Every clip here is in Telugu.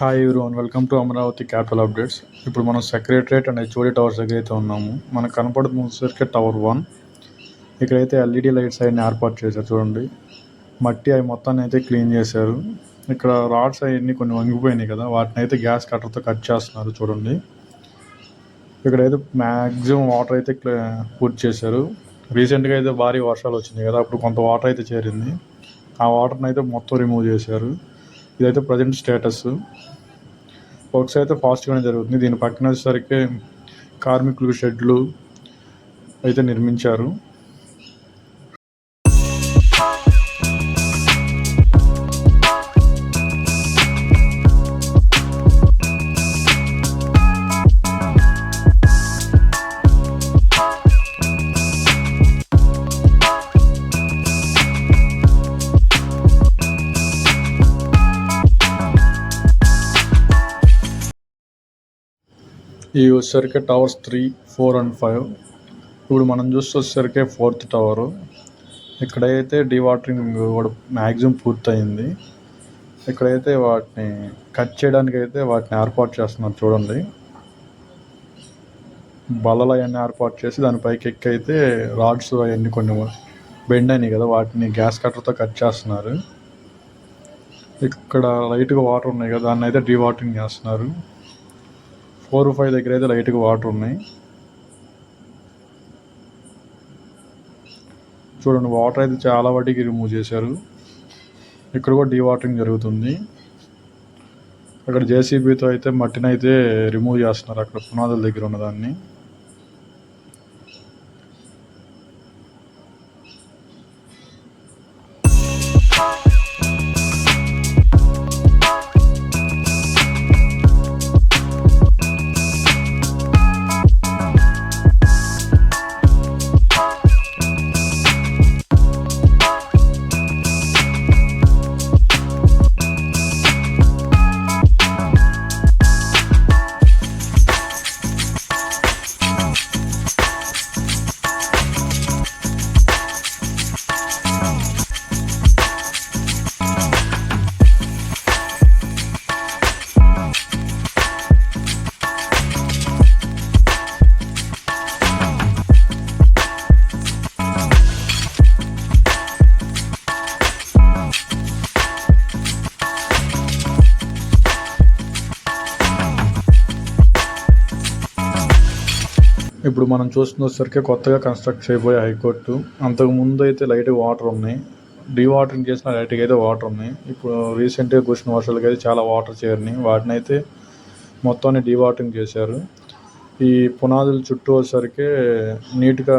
Hi everyone welcome to Amaravati capital updates ఇప్పుడు మనం సెక్రటరేట్ అండ్ హెచ్ఓడి టవర్స్ దగ్గర అయితే ఉన్నాము. మనకు కనపడుతున్న టవర్ వన్ ఇక్కడైతే ఎల్ఈడి లైట్స్ అవన్నీ ఏర్పాటు చేశారు చూడండి. మట్టి అవి మొత్తాన్ని అయితే క్లీన్ చేశారు. ఇక్కడ రాడ్స్ అవన్నీ కొన్ని వంగిపోయినాయి కదా వాటిని అయితే గ్యాస్ కట్టర్తో కట్ చేస్తున్నారు చూడండి. ఇక్కడైతే మ్యాక్సిమం వాటర్ అయితే పూర్తి చేశారు. రీసెంట్గా అయితే భారీ వర్షాలు వచ్చినాయి కదా అప్పుడు కొంత వాటర్ అయితే చేరింది. ఆ వాటర్ని అయితే మొత్తం రిమూవ్ చేశారు. ఇదైతే ప్రజెంట్ స్టేటస్. వర్క్స్ అయితే ఫాస్ట్గానే జరుగుతుంది. దీని పక్కన వచ్చేసరికి కార్మికులు షెడ్లు అయితే నిర్మించారు. ఇవి వచ్చేసరికి towers three four and five. ఇప్పుడు మనం చూస్తే వచ్చేసరికి ఫోర్త్ టవరు. ఇక్కడైతే డివాటరింగ్ కూడా మ్యాక్సిమం పూర్తయింది. ఇక్కడైతే వాటిని కట్ చేయడానికి అయితే వాటిని ఏర్పాటు చేస్తున్నారు చూడండి. బల్లలు అవన్నీ ఏర్పాటు చేసి దానిపైకి ఎక్కి అయితే రాడ్స్ అవన్నీ కొన్ని బెండ్ అయినాయి కదా వాటిని గ్యాస్ కట్టర్తో కట్ చేస్తున్నారు. ఇక్కడ లైట్గా వాటర్ ఉన్నాయి కదా దాన్ని అయితే డీవాటరింగ్ చేస్తున్నారు. ఫోర్ ఫైవ్ దగ్గర అయితే లైట్గా వాటర్ ఉన్నాయి. చూడండి వాటర్ అయితే చాలా వాటికి రిమూవ్ చేశారు. ఇక్కడ కూడా డీవాటరింగ్ జరుగుతుంది. అక్కడ జేసీబీతో అయితే మట్టిని అయితే రిమూవ్ చేస్తున్నారు అక్కడ పునాదుల దగ్గర ఉన్నదాన్ని. ఇప్పుడు మనం చూస్తున్నసరికి కొత్తగా కన్స్ట్రక్ట్ చేయబోయే హైకోర్టు అంతకు ముందు అయితే లైట్ వాటర్ ఉన్నాయి. డీవాటరింగ్ చేసిన లైట్గా అయితే వాటర్ ఉన్నాయి. ఇప్పుడు రీసెంట్గా కురిసిన వర్షాలకి అయితే చాలా వాటర్ చేరినాయి. వాటిని అయితే మొత్తాన్ని డీవాటరింగ్ చేశారు. ఈ పునాదుల చుట్టూ వచ్చేసరికి నీట్గా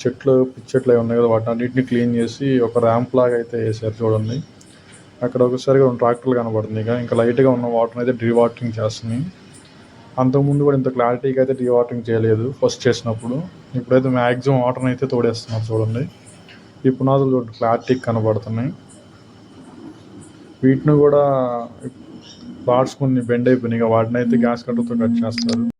చెట్లు పిచ్చెట్లు అవి ఉన్నాయి కదా వాటిని అన్నింటినీ క్లీన్ చేసి ఒక ర్యాంప్ లాగా అయితే వేసారు చూడండి. అక్కడ ఒకసారిగా రెండు ట్రాక్టర్లు కనబడుతుంది ఇంకా లైట్గా ఉన్న వాటర్ అయితే డీవాటరింగ్ చేస్తున్నాయి. అంతకుముందు కూడా ఇంత క్లారిటీగా అయితే డీవాటరింగ్ చేయలేదు ఫస్ట్ చేసినప్పుడు. ఇప్పుడైతే మ్యాక్సిమం వాటర్ని అయితే తోడేస్తున్నారు చూడండి. ఈ పునాదులు క్లారిటీ కనబడుతున్నాయి. వీటిని కూడా పార్ట్స్ కొన్ని బెండ్ అయిపోయినాయి. వాటిని అయితే గ్యాస్ కట్టర్తో కట్ చేస్తారు.